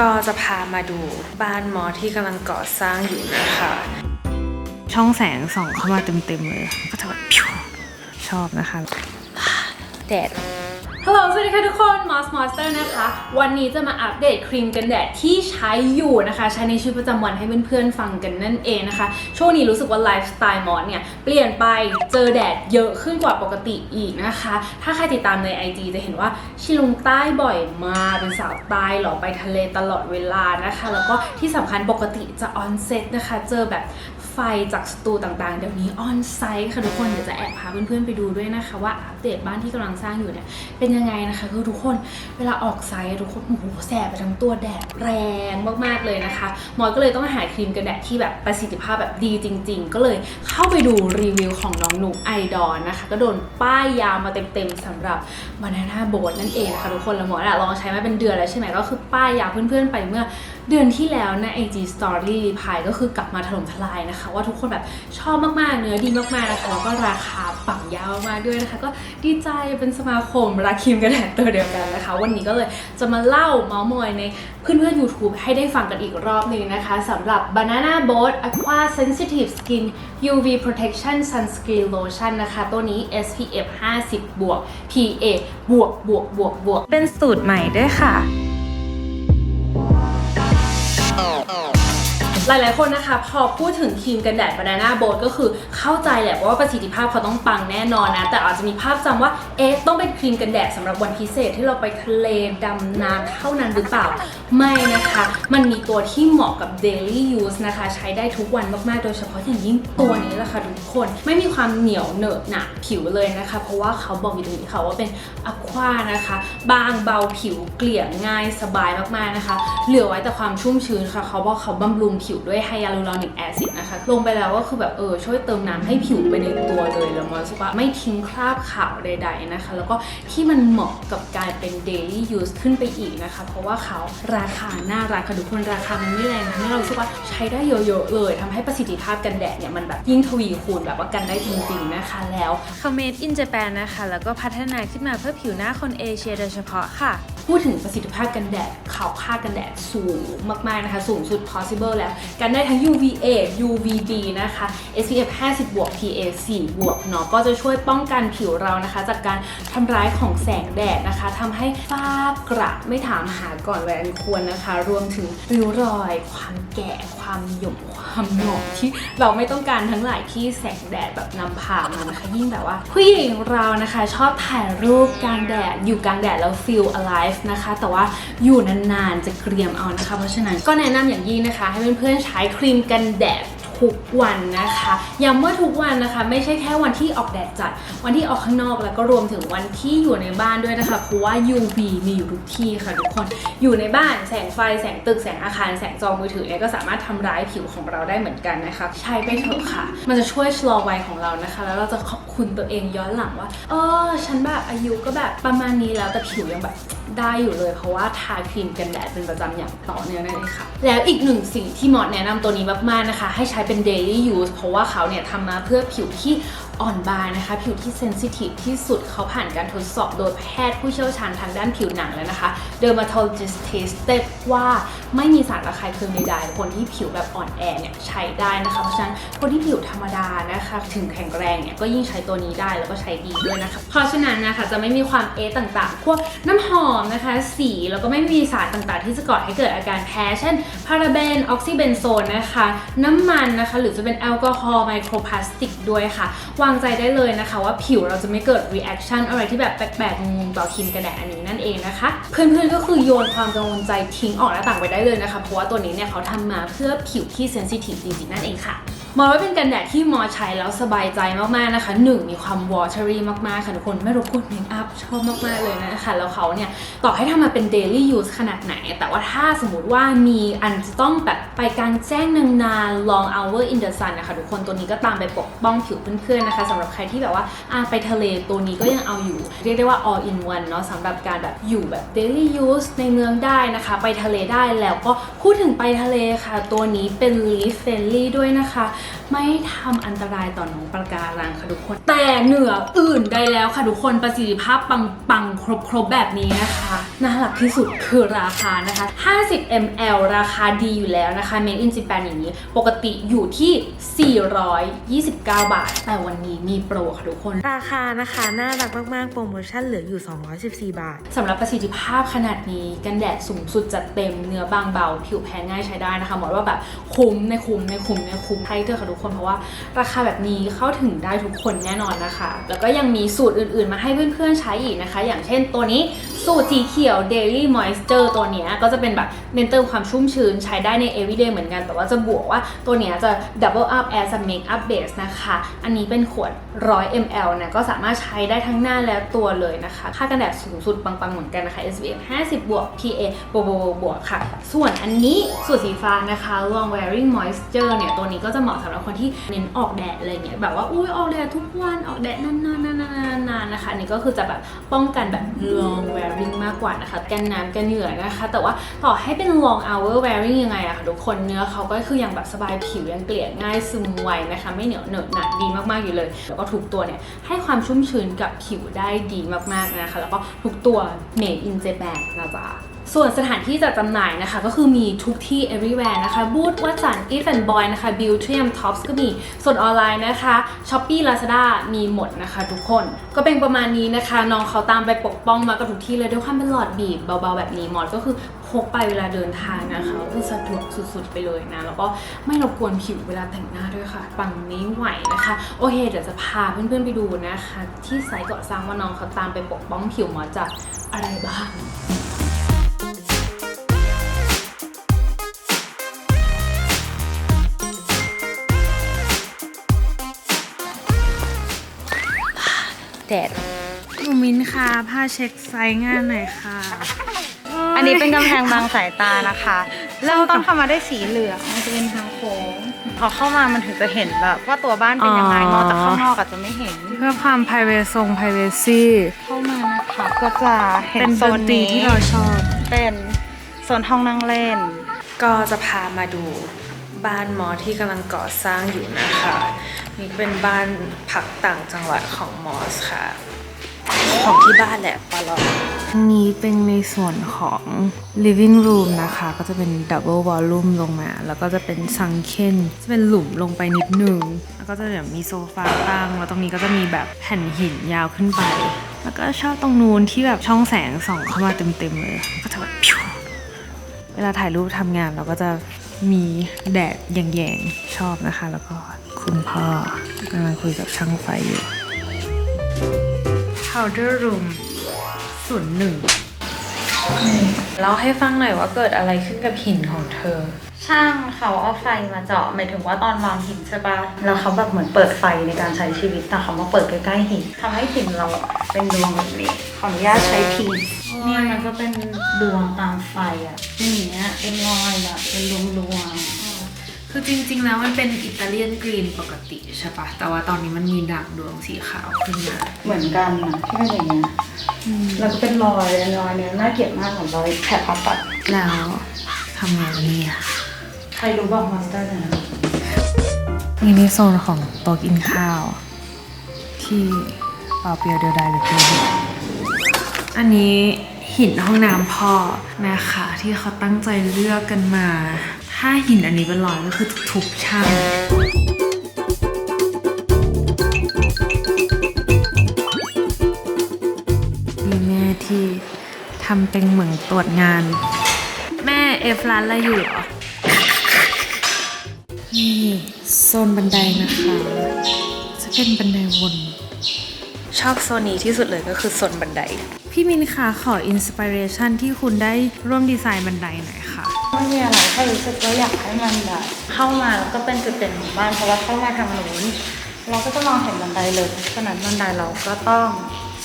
ก็จะพามาดูบ้านมอที่กำลังก่อสร้างอยู่นะคะ ช่องแสงส่องเข้ามาเต็มๆเลย ก็จะแบบชอบนะคะแดด ฮัลโหลสวัสดีค่ะทุกคน Moss Monster นะคะ วันนี้จะมาอัปเดตครีมกันแดดที่ใช้อยู่นะคะ ใช้ในชีวิตประจำวันให้เพื่อนๆฟังกันนั่นเองนะคะ ช่วงนี้รู้สึกว่าไลฟ์สไตล์มอสเนี่ย เปลี่ยนไปเจอแดดเยอะขึ้นกว่าปกติอีกนะคะ ถ้าใครติดตามใน IG จะเห็นว่าชิลงใต้บ่อยมากเป็นสาวใต้หรอไปทะเลตลอดเวลานะคะ แล้วก็ที่สำคัญปกติจะออนเซ็ตนะคะ เจอแบบ ไฟจากสตูต่างๆ เดี๋ยวนี้ออนไซต์ค่ะทุกคน เดี๋ยวจะแอบพาเพื่อนๆไปดูด้วยนะคะ ว่าอัปเดตบ้านที่กำลังสร้างอยู่เนี่ยเป็นยังไงนะคะ คือทุกคนเวลาออกไซต์ทุกคนโอ้โหแสบไปทั้งตัวแดดแรงมากๆเลยนะคะมอยก็เลยต้องหาครีมกันแดดที่แบบประสิทธิภาพแบบดีจริง ๆ ก็เลยเข้าไปดูรีวิวของน้องหนุกไอดอนนะคะ ก็โดนป้ายยามาเต็มๆสำหรับ Banana Boat นั่นเองนะคะทุกคนแล้วหมอน่ะลองใช้มาเป็นเดือนแล้วใช่ไหมก็คือป้ายยาเพื่อนๆไปเมื่อ เดือนที่แล้วนะ IG Story Reply ก็คือกลับมาถล่มทลายนะคะ ว่าทุกคนแบบชอบมากๆ เนื้อดีมากๆนะคะแล้วก็ราคาปังยาวมากด้วยนะคะ ก็ดีใจเป็นสมาคมรักครีมกันแดดตัวเดียวกันนะคะ วันนี้ก็เลยจะมาเล่าเมาส์มอยในเพื่อนๆ YouTube ให้ได้ฟังกันอีกรอบหนึงนะคะสำหรับ Banana Boat Aqua Sensitive Skin UV Protection Sunscreen Lotion นะคะ ตัวนี้ SPF 50 บวก PA บวกบวกบวกบวกเป็นสูตรใหม่ด้วยค่ะ oh, oh. หลายๆคนนะคะ พอพูดถึงครีมกันแดด Banana Boat ก็คือเข้าใจแหละว่าประสิทธิภาพเขาต้องปังแน่นอนนะ แต่อาจจะมีภาพจำว่าเอ๊ะต้องเป็นครีมกันแดดสำหรับวันพิเศษที่เราไปทะเลดำน้ำเท่านั้นหรือเปล่า ไม่นะคะ มันมีตัวที่เหมาะกับ daily use นะคะ ใช้ได้ทุกวันมาก ๆ โดยเฉพาะอย่างยิ่งตัวนี้แหละค่ะทุกคนไม่มีความเหนียวเหนอะหนะผิวเลยนะคะ เพราะว่าเขาบอกอยู่ตรงนี้ค่ะว่าเป็น aqua นะคะ บางเบาผิวเกลี่ยง่ายสบายมากๆนะคะ เหลือไว้แต่ความชุ่มชื้นค่ะ เขาบอกเขาบำรุงผิวด้วยไฮยาลูรอนิกแอซิดนะคะ ลงไปแล้วก็คือแบบเออช่วยเติมน้ำให้ผิวไปในตัวเลยแล้วมันสึกว่าไม่ทิ้งคราบขาวใด ๆนะคะ แล้วก็ที่มันเหมาะกับการเป็น daily use ขึ้นไปอีกนะคะ เพราะว่าเขาราคาน่ารักค่ะทุกคนราคามันไม่แรงทำให้เราสึกว่าใช้ได้เยอะๆเลยทำให้ประสิทธิภาพกันแดดเนี่ยมันแบบยิ่งทวีคูณแบบว่ากันได้จริงๆนะคะแล้วเขา made in Japan นะคะ แล้วก็พัฒนาขึ้นมาเพื่อผิวหน้าคนเอเชียโดยเฉพาะค่ะ พูดถึงประสิทธิภาพกันแดดขาวค่ากันแดดสูงมากๆนะคะ สูงสุด possible แล้ว กันได้ทั้ง UVA UVB นะคะ SPF 50 บวก PA 4 บวกเนาะก็จะช่วยป้องกันผิวเรานะคะ จากการทำร้ายของแสงแดดนะคะทำให้ฝ้ากระไม่ถามหาก่อนวัยอันควรนะคะ รวมถึงริ้วรอย ความแก่ความหย่ม ความหนอกที่เราไม่ต้องการทั้งหลายที่แสงแดดแบบนำพามานะคะ ยิ่งแบบว่าผู้หญิงเรานะคะชอบถ่ายรูปกลางแดด อยู่กลางแดดแล้ว feel alive นะคะ แต่ว่าอยู่นานๆจะเกรียมเอานะคะ เพราะฉะนั้นก็แนะนำอย่างยิ่งนะคะ ให้เพื่อนๆใช้ครีมกันแดด ทุกวันนะคะ ย้ำว่าทุกวันนะคะ ไม่ใช่แค่วันที่ออกแดดจัด วันที่ออกข้างนอกแล้วก็รวมถึงวันที่อยู่ในบ้านด้วยนะคะ เพราะว่า UV มีอยู่ทุกที่ค่ะทุกคน อยู่ในบ้านแสงไฟ แสงตึก แสงอาคาร แสงจอมือถือเนี่ยก็สามารถทำร้ายผิวของเราได้เหมือนกันนะคะ ใช้ไปเถอะค่ะ มันจะช่วยชะลอวัยของเรานะคะ แล้วเราจะขอบคุณตัวเองย้อนหลังว่า เออ ฉันแบบอายุก็แบบประมาณนี้แล้วแต่ผิวยังแบบได้อยู่เลยเพราะว่าทาครีมกันแดดเป็นประจำอย่างต่อเนื่องนั่นเองค่ะ แล้วอีกหนึ่งสิ่งที่หมอแนะนำตัวนี้มากๆนะคะ ให้ใช้เป็น daily use เพราะว่าเขาเนี่ยทำมาเพื่อผิวที่ อ่อนบางนะคะ ผิวที่เซนซิทีฟที่สุดเขาผ่านการทดสอบโดยแพทย์ผู้เชี่ยวชาญทางด้านผิวหนังแล้วนะคะ dermatologist tested ว่าไม่มีสารระคายเคืองใดๆ คนที่ผิวแบบอ่อนแอเนี่ยใช้ได้นะคะ เพราะฉะนั้นคนที่ผิวธรรมดานะคะ ถึงแข็งแรงเนี่ยก็ยิ่งใช้ตัวนี้ได้แล้วก็ใช้ดีด้วยนะคะ เพราะฉะนั้นนะคะจะไม่มีความเอต่างๆ พวกน้ำหอมนะคะ สีแล้วก็ไม่มีสารต่างๆ ที่จะก่อให้เกิดอาการแพ้ เช่น พาราเบน ออกซิเบนโซนนะคะ น้ำมันนะคะ หรือจะเป็นแอลกอฮอล์ไมโครพลาสติกด้วยค่ะวางใจได้เลยนะคะว่าผิวเราจะไม่เกิด reaction อะไรที่แบบแปลกๆงงๆต่อครีมกระแดดอันนี้นั่นเองนะคะ เพื่อนๆก็คือโยนความกังวลใจทิ้งออกหน้าต่างไปได้เลยนะคะ เพราะว่าตัวนี้เนี่ยเขาทำมาเพื่อผิวที่เซนซิทีฟจริงๆนั่นเองค่ะ มองว่าเป็นกันแดดที่มอใช้แล้วสบายใจมากๆนะคะหนึ่งมีความ watery มากๆค่ะทุกคนไม่รบกวนเมคอัพชอบมากๆเลยนะคะ แล้วเขาเนี่ยต่อให้ทำมาเป็น daily use ขนาดไหน แต่ว่าถ้าสมมติว่ามีอันจะต้องแบบไปกลางแจ้งนานๆ long hour in the sun นะคะทุกคนตัวนี้ก็ตามไปปกป้องผิวเพื่อนๆนะคะสำหรับใครที่แบบว่าอ่าไปทะเลตัวนี้ก็ยังเอาอยู่ เรียกได้ว่า all in one เนาะสำหรับการแบบอยู่แบบ daily use ในเมืองได้นะคะ ไปทะเลได้แล้วก็พูดถึงไปทะเลค่ะ ตัวนี้เป็น leaf friendly ด้วยนะคะไม่ทำอันตรายต่อน้องปะการังค่ะทุกคน แต่เหนืออื่นใดแล้วค่ะทุกคนประสิทธิภาพปังปังๆครบครบๆแบบนี้นะคะน่าหลักที่สุดคือราคานะคะ 50 ml ราคาดีอยู่แล้วนะคะ Made in Japan อย่างนี้ ปกติอยู่ที่ 429 บาท แต่วันนี้มีโปรค่ะทุกคน ราคานะคะน่ารักมากๆ โปรโมชั่นเหลืออยู่ 214 บาท สำหรับประสิทธิภาพขนาดนี้กันแดดสูงสุดจัดเต็มเนื้อบางเบา ผิวแพ้ง่ายใช้ได้นะคะบอกว่าแบบคุ้มในคุ้มในคุ้มในคุ้มให้เธอะค่ะทุกคนเพราะว่าราคาแบบนี้เข้าถึงได้ทุกคนแน่นอนนะคะ แล้วก็ยังมีสูตรอื่นๆ มาให้เพื่อนๆใช้อีกนะคะ อย่างเช่นตัวนี้ สูตรสีเขียว Daily Moisture ตัวนี้ก็จะเป็นแบบเน้นเติมความชุ่มชื้นใช้ได้ใน everyday เหมือนกัน แต่ว่าจะบวกว่าตัวนี้จะ double up as a makeup base นะคะ อันนี้เป็นขวด 100 ml นะก็สามารถใช้ได้ทั้งหน้าและตัวเลยนะคะ ค่ากันแดดสูงสุดปังๆ เหมือนกันนะคะ SPF 50 บวก PA บวกบวกบวกค่ะ ส่วนอันนี้สูตรสีฟ้านะคะ long wearing moisture เนี่ย ตัวนี้ก็จะเหมาะสำหรับคนที่เน้นออกแดดอะไรเงี้ยแบบว่าอุ้ยออกแดดทุกวันออกแดดนานๆๆๆๆนะคะอันนี้ก็คือจะแบบป้องกันแบบ long wearing มากกว่านะคะกันน้ำกันเหงื่อนะคะ แต่ว่าต่อให้เป็น long hour wearing ยังไงอะค่ะทุกคนเนื้อเขาก็คือยังแบบสบายผิวยังเกลี่ยง่ายซึมไวนะคะ ไม่เหนียวเหนอะหนะดีมากๆอยู่เลย แล้วก็ทุกตัวเนี่ยให้ความชุ่มชื้นกับผิวได้ดีมากๆนะคะ แล้วก็ทุกตัว made in Japan นะจ๊ะ ส่วนสถานที่จัดจำหน่ายนะคะ ก็คือมีทุกที่ everywhere นะคะบูธวัดสัน e f and Boy นะคะ Beautyum Tops ก็มี ส่วนออนไลน์นะคะ Shopee Lazada มีหมดนะคะทุกคน ก็เป็นประมาณนี้นะคะ น้องเขาตามไปปกป้องมากับทุกที่เลยด้วยความเป็นหลอดบีบเบาๆแบบนี้หมอนก็คือพกไปเวลาเดินทางนะคะ คือสะดวกสุดๆไปเลยนะ แล้วก็ไม่รบกวนผิวเวลาแต่งหน้าด้วยค่ะ ปังไม่ไหวนะคะ โอเค เดี๋ยวจะพาเพื่อนๆไปดูนะคะ ที่ไซต์เกาะสร้างว่าน้องเขาตามไปปกป้องผิวหมอจากอะไรบ้าง แดดหนูมินค่ะผ้าเช็คไซส์งานหน่อยค่ะ อันนี้เป็นกำแพงบางสายตานะคะ เริ่มต้นเข้ามาด้วยสีเหลืองมันจะเป็นทางโค้งพอเข้ามามันถึงจะเห็นแบบว่าตัวบ้านเป็นยังไงอ๋อมองจากข้างนอกอาจจะไม่เห็น เพื่อความ p r i v a c ทรง privacy เข้ามานะคะก็จะเห็นเป็นโซดนนตรีนี้ที่เราชอบ เป็นโซนห้องนั่งเล่น ก็จะพามาดู บ้านหมอที่กำลังก่อสร้างอยู่นะคะ นี่เป็นบ้านพักต่างจังหวัดของมอสค่ะ ของที่บ้านแหละปลออันนี้เป็นในส่วนของ living room นะคะ ก็จะเป็น double volume ลงมา แล้วก็จะเป็น sunken จะเป็นหลุมลงไปนิดนึง แล้วก็จะแบบมีโซฟาตั้ง แล้วตรงนี้ก็จะมีแบบแผ่นหินยาวขึ้นไป แล้วก็ชอบตรงนู้นที่แบบช่องแสงส่องเข้ามาเต็มๆเลย ก็จะแบบพิวเวลาถ่ายรูปทำงานเราก็จะ มีแดดแยงๆชอบนะคะ แล้วก็คุณพ่อกำลังคุยกับช่างไฟอยู่ powder room ศูนย์หนึ่ง เล่าให้ฟังหน่อยว่าเกิดอะไรขึ้นกับหินของเธอ ช่างเขาเอาไฟมาเจาะหมายถึงว่าตอนวางหินใช่ปะแล้วเขาแบบเหมือนเปิดไฟในการใช้ชีวิตแต่เขามาเปิดใกล้ๆหินทำให้หินเราเป็นดวงแบบนี้ขออนุญาตใช้พิมพ์เนี่ยมันก็เป็นดวงตามไฟอะอย่างเงี้ยเป็นรอยแบบเป็นดวงดวงๆ คือจริง ๆ แล้วมันเป็นอิตาเลียนกรีนปกติใช่ปะแต่ว่าตอนนี้มันมีด่างดวงสีขาวขึ้นมาเหมือนกันนะที่เป็นอย่างเงี้ยแล้วก็เป็นรอยรอยเนี้ยน่าเกลียดมากเหมือนรอยแผลผ่าตัดแล้วทำไงวะเนี่ยใครรู้บอกมาสเตอร์นะนี่ในโซนของโต๊ะกินข้าว ที่เปล่าเปลี่ยวเดียวดายเหลือเกินอันนี้หินห้องน้ำพ่อนะคะที่เขาตั้งใจเลือกกันมา ถ้าหินอันนี้เป็นรอยก็คือทุบช่างมีแม่ที่ทำเป็นเหมือนตรวจงาน แม่เอฟร้านอะไรอยู่เหรอ นี่โซนบันไดนะคะ จะเป็นบันไดวนชอบโซนนี้ที่สุดเลยก็คือโซนบันได พี่มินคะขออินสปิเรชันที่คุณได้ร่วมดีไซน์บันไดหน่อยค่ะ ไม่มีอะไรแค่รู้สึกว่าอยากให้มันแบบเข้ามาแล้วก็เป็นจุดเด่นของบ้านเพราะว่าเข้ามาทางนู้นเราก็จะมองเห็นบันไดเลยฉะนั้นบันไดเราก็ต้อง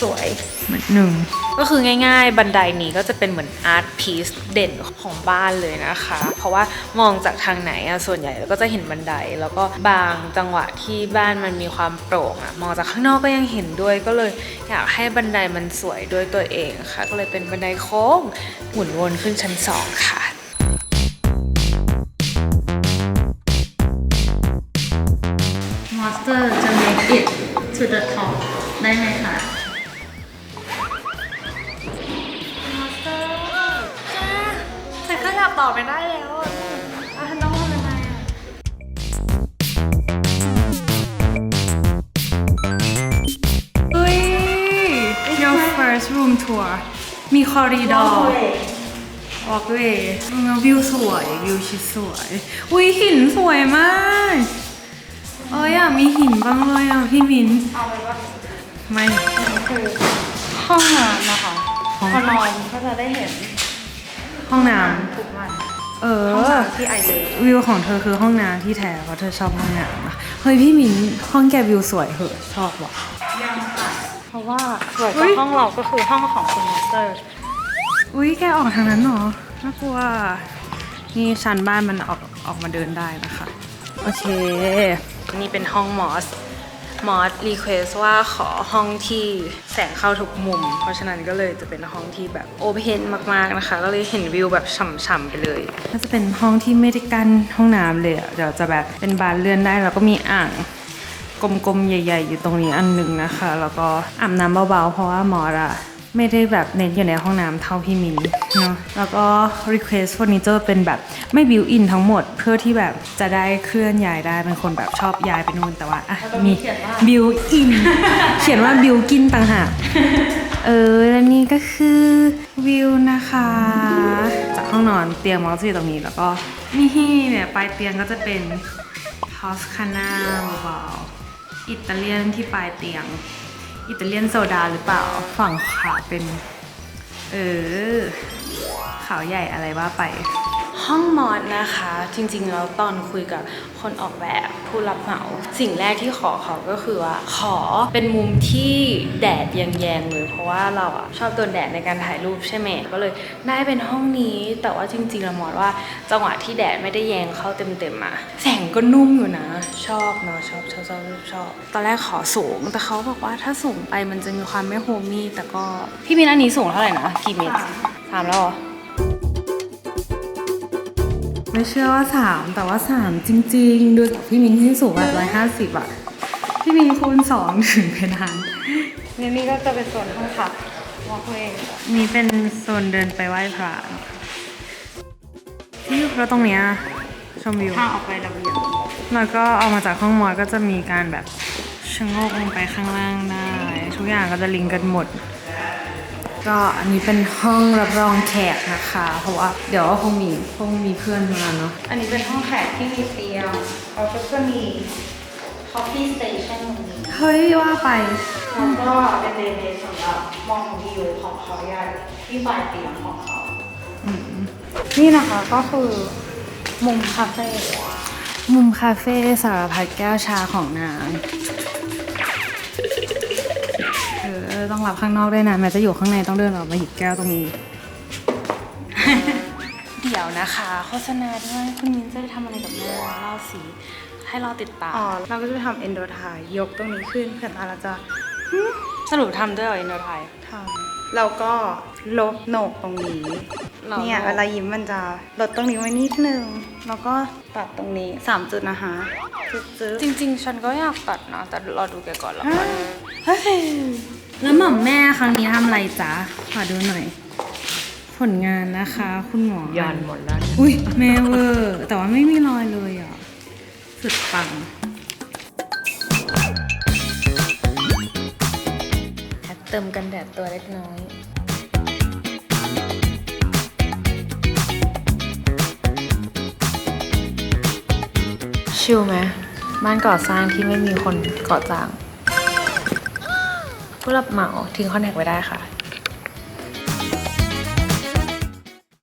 สวยเหมือนหนึ่งก็คือง่ายๆ บันไดนี้ก็จะเป็นเหมือนอาร์ตพีซเด่นของบ้านเลยนะคะ เพราะว่ามองจากทางไหนอะส่วนใหญ่เราก็จะเห็นบันได แล้วก็บางจังหวะที่บ้านมันมีความโปร่งอะมองจากข้างนอกก็ยังเห็นด้วย ก็เลยอยากให้บันไดมันสวยด้วยตัวเองค่ะ ก็เลยเป็นบันไดโค้งหมุนวนขึ้นชั้นสองค่ะ to the top ได้ไหมคะแต่ก็อยากตอบไปได้แล้วอะอะต้องทำยังไงอะเฮ้ย your first room tour มีคอริดอร์วอล์กเวย์วิวสวย วิวชิดสวย อุ้ยหินสวยมาก เอ้ยอยากมีหินบ้างเลยอะพี่มินเอาไปว่าไม่คือห้องน้ำนะคะห้องพอนอนก็จะได้เห็นห้องน้ทุกวันำเอห้องอน้ำที่ไอเลยวิวของเธอคือห้องน้ำที่แท้เพราะเธอชอบห้องน้ำอะเฮ้ยพี่มินห้องแกวิวสวยเหอะชอบว่ะยังค่ะเพราะว่าสวยกอุ๊ว่ายห้องเราก็คือห้องของคุณมาสเตอร์อุ้ยแกออกทางนั้นเหรอน่ากลัวนี่ชั้นบ้านมันออกออกมาเดินได้นะคะ โอเค นี่เป็นห้องมอส มอสรีเควสว่าขอห้องที่แสงเข้าทุกมุม เพราะฉะนั้นก็เลยจะเป็นห้องที่แบบโอเพนมากๆนะคะ ก็เลยเห็นวิวแบบฉ่ำๆไปเลยก็จะเป็นห้องที่ไม่ได้กั้นห้องน้ำเลยอะเดี๋ยวจะแบบเป็นบานเลื่อนได้แล้วก็มีอ่างกลมๆใหญ่ ๆ อยู่ตรงนี้อันหนึงนะคะ แล้วก็อาบน้ำเบาๆเพราะว่ามอสอะ ไม่ได้แบบเน้นอยู่ในห้องน้ำเท่าพี่มินเนาะแล้วก็ request furniture เป็นแบบไม่ built in ทั้งหมด เพื่อที่แบบจะได้เคลื่อนย้ายได้เป็นคนแบบชอบย้ายไปนู่นแต่ว่าอะมี built in เขียนว่า built in ต่างหากเออและนี่ก็คือวิวนะคะ จากห้องนอนเตียงมอสอยู่ตรงนี้ แล้วก็นี่เนี่ยปลายเตียงก็จะเป็นทอสคาน่าเบาๆอิตาเลียนที่ปลายเตียง อิตาเลียนโซดาหรือเปล่า ฝั่งขวาเป็น เออขาวใหญ่อะไรว่าไป ห้องมอดนะคะ จริงๆแล้วตอนคุยกับคนออกแบบผู้รับเหมา สิ่งแรกที่ขอเขาก็คือว่า ขอเป็นมุมที่แดดแยงๆเลย เพราะว่าเราอะชอบโดนแดดในการถ่ายรูปใช่ไหมก็เลยได้เป็นห้องนี้ แต่ว่าจริงๆแล้วมอดว่าจังหวะที่แดดไม่ได้แยงเข้าเต็มๆอะแสงก็นุ่มอยู่นะ ชอบเนาะชอบชอบชอบชอบตอนแรกขอสูง แต่เขาบอกว่าถ้าสูงไปมันจะมีความไม่โฮมี่แต่ก็พี่มินอันนี้สูงเท่าไหร่นะกี่เมตรสามแล้วเหรอ ไม่เชื่อว่าสามแต่ว่าสามจริง ๆ ดูจากพี่มินที่สูงแบบร้อยห้าสิบอะพี่มินคูณสองถึงเพดานนี่นี่ก็จะเป็นส่วนห้องพักวอล์กเวย์นี่เป็นโซนเดินไปไหว้พระนี่แล้วตรงเนี้ยชมวิวทางออกไประเบียงแล้วก็เอามาจากห้องมอสก็จะมีการแบบชะโงกลงไปข้างล่างได้ ทุกอย่างก็จะลิงก์กันหมด ก็อันนี้เป็นห้องรับรองแขกนะคะ เพราะว่าเดี๋ยวคงมีคงมีเพื่อนมาเนาะ อันนี้เป็นห้องแขกที่มีเตียงเขาก็จะมี coffee station ตรงนี้เฮ้ยว่าไป แล้วก็เป็นเดย์เดย์สำหรับมองวิวของเขาใหญ่ที่ปลายเตียงของเขา นี่นะคะก็คือมุมคาเฟ่ มุมคาเฟ่สารพัดแก้วชาของนางเออต้องรับข้างนอกด้วยนะแม้จะอยู่ข้างในต้องเดินออกมาหยิบแก้วตรงนี้ เดี๋ยวนะคะโฆษณาด้วยคุณมิ้นจะได้ทำอะไรกับแม่เล่าสีให้เราติดตามอ๋อเราก็จะทำเอนโดไทยกตรงนี้ขึ้นเพื่อเราจะสรุปทำด้วยเหรออินโดไทยทำแล้วก็ลบโหนกตรงนี้เราเนี่ยโหนกเวลายิ้มมันจะลดตรงนี้ไว้นิดนึง แล้วก็ตัดตรงนี้สามจุดนะคะจุดจึ๊บจริง ๆ ฉันก็อยากตัดนะแต่รอดูแกก่อนแล้วอ่ากันเฮ้ย แล้วหม่อมแม่ครั้งนี้ทำอะไรจ๊ะ ขอดูหน่อย ผลงานนะคะ คุณหมอยันหมดแล้วอุ้ยแม่เวอร์แต่ว่าไม่มีรอยเลยอะ สุดปัง แอดเติมกันแดดตัวเล็กน้อย ชิลไหมบ้านก่อสร้างที่ไม่มีคนก่อจ้าง ผู้รับเหมาทิ้งคอนแทคไว้ได้ค่ะ